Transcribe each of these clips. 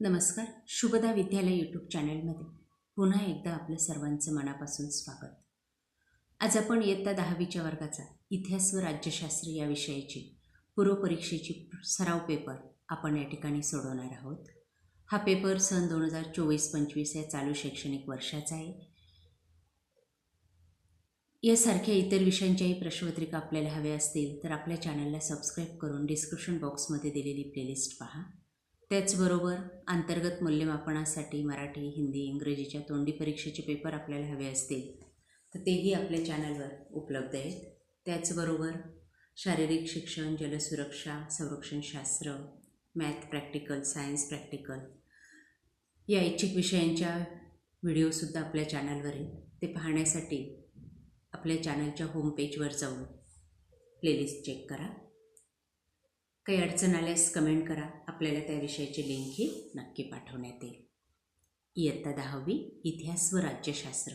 नमस्कार शुभदा विद्यालय यूट्यूब चॅनलमध्ये पुन्हा एकदा आपलं सर्वांचं मनापासून स्वागत. आज आपण इयत्ता दहावीच्या वर्गाचा इतिहास व राज्यशास्त्र या विषयाची पूर्वपरीक्षेची सराव पेपर आपण या ठिकाणी सोडवणार आहोत. हा पेपर सन दोन हजार चोवीस पंचवीस या चालू शैक्षणिक वर्षाचा आहे. यासारख्या इतर विषयांच्याही प्रश्नपत्रिका आपल्याला हव्या असतील तर आपल्या चॅनलला सबस्क्राईब करून डिस्क्रिप्शन बॉक्समध्ये दिलेली प्लेलिस्ट पहा. त्याचबरोबर अंतर्गत मूल्यमापनासाठी मराठी हिंदी इंग्रजीच्या तोंडी परीक्षेचे पेपर आपल्याला हवे असतील तर तेही आपल्या चॅनलवर उपलब्ध आहेत. त्याचबरोबर शारीरिक शिक्षण जलसुरक्षा संरक्षणशास्त्र मॅथ प्रॅक्टिकल सायन्स प्रॅक्टिकल या ऐच्छिक विषयांच्या व्हिडिओसुद्धा आपल्या चॅनलवर आहेत. ते पाहण्यासाठी आपल्या चॅनलच्या होमपेजवर जाऊन प्लेलिस्ट चेक करा. काही अडचण आल्यास कमेंट करा. आपल्याला त्या विषयाची लिंकही नक्की पाठवण्यात येईल. इयत्ता दहावी इतिहास व राज्यशास्त्र.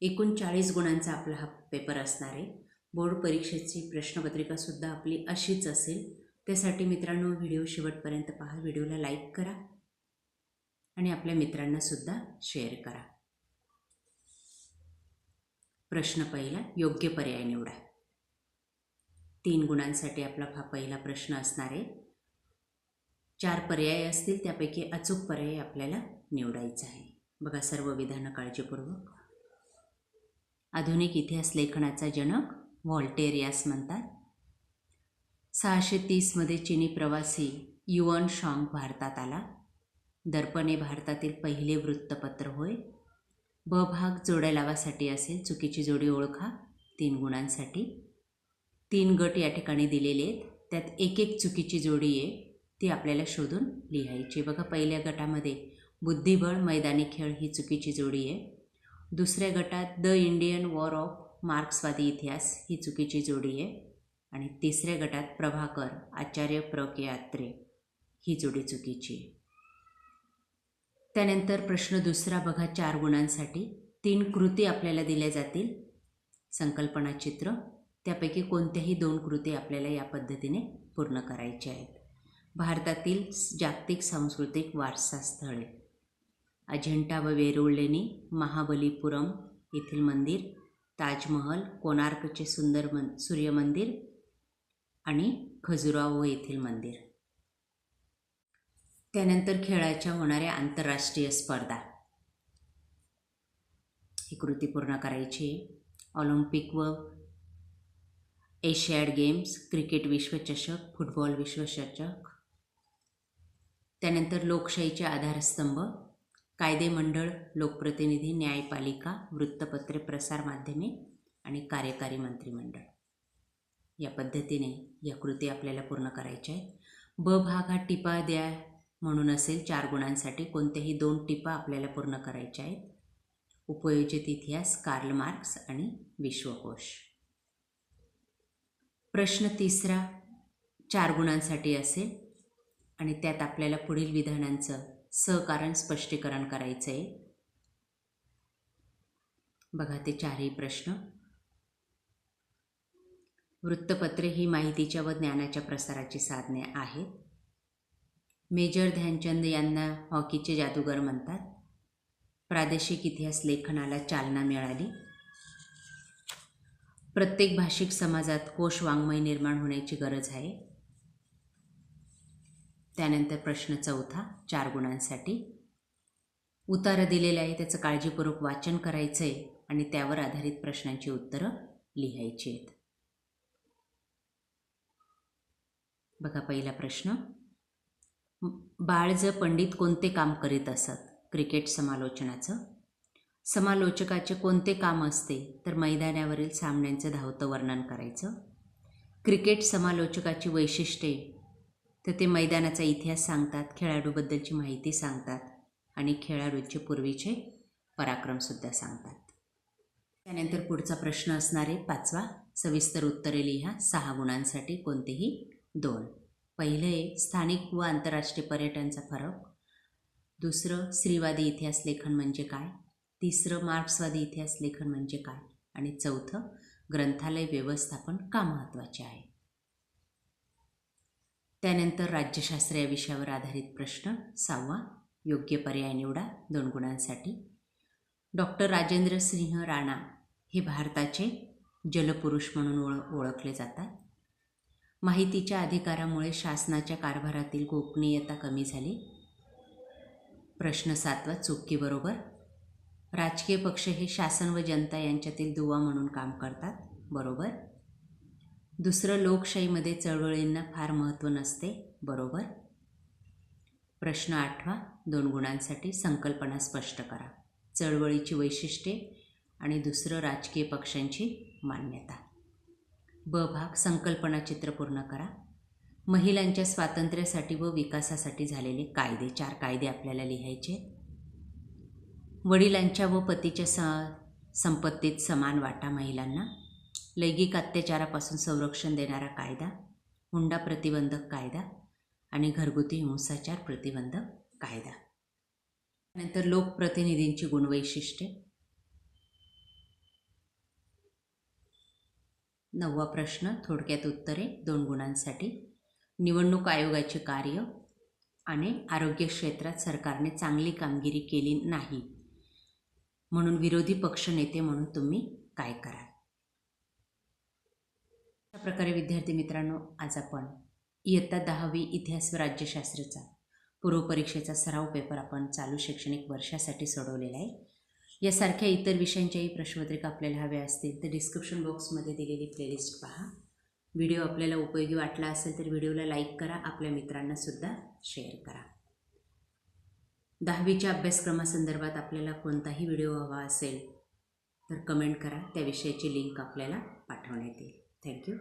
एकूण चाळीस गुणांचा आपला हा पेपर असणार आहे. बोर्ड परीक्षेची प्रश्नपत्रिकासुद्धा आपली अशीच असेल. त्यासाठी मित्रांनो व्हिडिओ शेवटपर्यंत पहा. व्हिडिओला लाईक करा आणि आपल्या मित्रांनासुद्धा शेअर करा. प्रश्न पहिला योग्य पर्याय निवडा. तीन गुणांसाठी आपला हा पहिला प्रश्न असणार आहे. चार पर्याय असतील त्यापैकी अचूक पर्याय आपल्याला निवडायचा आहे. बघा सर्व विधानं काळजीपूर्वक. आधुनिक इतिहास लेखनाचा जनक व्हॉल्टेर यास म्हणतात. सहाशे तीसमध्ये चिनी प्रवासी युवन शॉंग भारतात आला. दर्पण हे भारतातील पहिले वृत्तपत्र होय. ब भाग जोड्या लावासाठी असेल चुकीची जोडी ओळखा. तीन गुणांसाठी. तीन गट या ठिकाणी दिलेले आहेत. त्यात एक एक चुकीची जोडी आहे. ती आपल्याला शोधून लिहायची बघा पहिल्या गटामध्ये बुद्धिबळ मैदानी खेळ ही चुकीची जोडी आहे. दुसऱ्या गटात द इंडियन वॉर ऑफ मार्क्सवादी इतिहास ही चुकीची जोडी आहे. आणि तिसऱ्या गटात प्रभाकर आचार्य प्र के यात्रे ही जोडी चुकीची आहे. त्यानंतर प्रश्न दुसरा बघा चार गुणांसाठी. तीन कृती आपल्याला दिल्या जातील. संकल्पना चित्र त्यापैकी कोणत्याही दोन कृती आपल्याला या पद्धतीने पूर्ण करायच्या आहेत. भारतातील जागतिक सांस्कृतिक वारसा स्थळे. अजिंठा व वेरूळ लेणी महाबलीपुरम येथील मंदिर ताजमहल कोणार्कचे सुंदर मन सूर्यमंदिर आणि खजुराहो येथील मंदिर. त्यानंतर खेळाच्या होणाऱ्या आंतरराष्ट्रीय स्पर्धा. ही कृती पूर्ण करायची. ऑलिम्पिक व एशियाड गेम्स क्रिकेट विश्वचषक फुटबॉल विश्वचषक. त्यानंतर लोकशाहीचे आधारस्तंभ कायदे मंडळ लोकप्रतिनिधी न्यायपालिका वृत्तपत्रे प्रसारमाध्यमे आणि कार्यकारी मंत्रिमंडळ. या पद्धतीने या कृती आपल्याला पूर्ण करायच्या आहेत. ब भाग हा टिपा द्या म्हणून असेल चार गुणांसाठी कोणत्याही दोन टिपा आपल्याला पूर्ण करायच्या आहेत. उपयोजित इतिहास कार्ल मार्क्स आणि विश्वकोश. प्रश्न तिसरा चार गुणांसाठी असेल. आणि त्यात आपल्याला पुढील विधानांचं सहकारण स्पष्टीकरण करायचं आहे बघा ते चारही प्रश्न. वृत्तपत्रे ही माहितीच्या व ज्ञानाच्या प्रसाराची साधने आहेत. मेजर ध्यानचंद यांना हॉकीचे जादूगर म्हणतात. प्रादेशिक इतिहास लेखनाला चालना मिळाली. प्रत्येक भाषिक समाजात कोश वाङ्मय निर्माण होण्याची गरज आहे. त्यानंतर प्रश्न चौथा चार गुणांसाठी. उतारं दिलेलं आहे त्याचं काळजीपूर्वक वाचन करायचं आहे आणि त्यावर आधारित प्रश्नांची उत्तरं लिहायची आहेत. बघा पहिला प्रश्न. बाळज पंडित कोणते काम करीत असत? क्रिकेट समालोचनाचं. समालोचकाचे कोणते काम असते तर मैदानावरील सामन्यांचं धावतं वर्णन करायचं. क्रिकेट समालोचकाची वैशिष्ट्ये तर ते मैदानाचा इतिहास सांगतात खेळाडूबद्दलची माहिती सांगतात आणि खेळाडूंचे पूर्वीचे पराक्रमसुद्धा सांगतात. त्यानंतर पुढचा प्रश्न असणारे पाचवा. सविस्तर उत्तरे लिहा सहा गुणांसाठी कोणतेही दोन. पहिले स्थानिक व आंतरराष्ट्रीय पर्यटनचा फरक. दुसरं स्त्रीवादी इतिहास लेखन म्हणजे काय? तिसरं मार्क्सवादी इतिहास लेखन म्हणजे काय? आणि चौथं ग्रंथालय व्यवस्थापन का महत्त्वाचे आहे? त्यानंतर राज्यशास्त्र या विषयावर आधारित प्रश्न सहावा योग्य पर्याय निवडा दोन गुणांसाठी. डॉक्टर राजेंद्र सिंह राणा हे भारताचे जलपुरुष म्हणून ओळ ओळखले जातात. माहितीच्या अधिकारामुळे शासनाच्या कारभारातील गोपनीयता कमी झाली. प्रश्न सातवा चुकी बरोबर राजकीय पक्ष हे शासन व जनता यांच्यातील दुवा म्हणून काम करतात बरोबर? दुसरं लोकशाहीमध्ये चळवळींना फार महत्त्व नसते बरोबर? प्रश्न आठवा दोन गुणांसाठी संकल्पना स्पष्ट करा. चळवळीची वैशिष्ट्ये आणि दुसरं राजकीय पक्षांची मान्यता. ब भाग संकल्पना चित्र पूर्ण करा. महिलांच्या स्वातंत्र्यासाठी व विकासासाठी झालेले कायदे चार कायदे आपल्याला लिहायचे वडिलांच्या व पतीच्या स संपत्तीत समान वाटा महिलांना. लैंगिक अत्याचारापासून संरक्षण देणारा कायदा हुंडा प्रतिबंधक कायदा आणि घरगुती हिंसाचार प्रतिबंधक कायदा. नंतर लोकप्रतिनिधींची गुणवैशिष्ट्ये नववा प्रश्न थोडक्यात उत्तरे दोन गुणांसाठी. निवडणूक आयोगाचे कार्य आणि आरोग्य क्षेत्रात सरकारने चांगली कामगिरी केली नाही. म्हणून विरोधी पक्ष नेते म्हणून तुम्ही काय कराल? अशा प्रकारे विद्यार्थी मित्रांनो आज आपण इयत्ता दहावी इतिहास व राज्यशास्त्राचा पूर्वपरीक्षेचा सराव पेपर आपण चालू शैक्षणिक वर्षासाठी सोडवलेला आहे. यासारख्या इतर विषयांच्याही प्रश्नपत्रिका आपल्याला हव्या असतील तर डिस्क्रिप्शन बॉक्समध्ये दिलेली प्लेलिस्ट पहा. व्हिडिओ आपल्याला उपयोगी वाटला असेल तर व्हिडिओला लाईक करा आपल्या मित्रांनासुद्धा शेअर करा. दहावीच्या अभ्यासक्रमासंदर्भात आपल्याला कोणताही व्हिडिओ हवा असेल तर कमेंट करा. त्याविषयीची लिंक आपल्याला पाठवण्यात येईल. थँक्यू.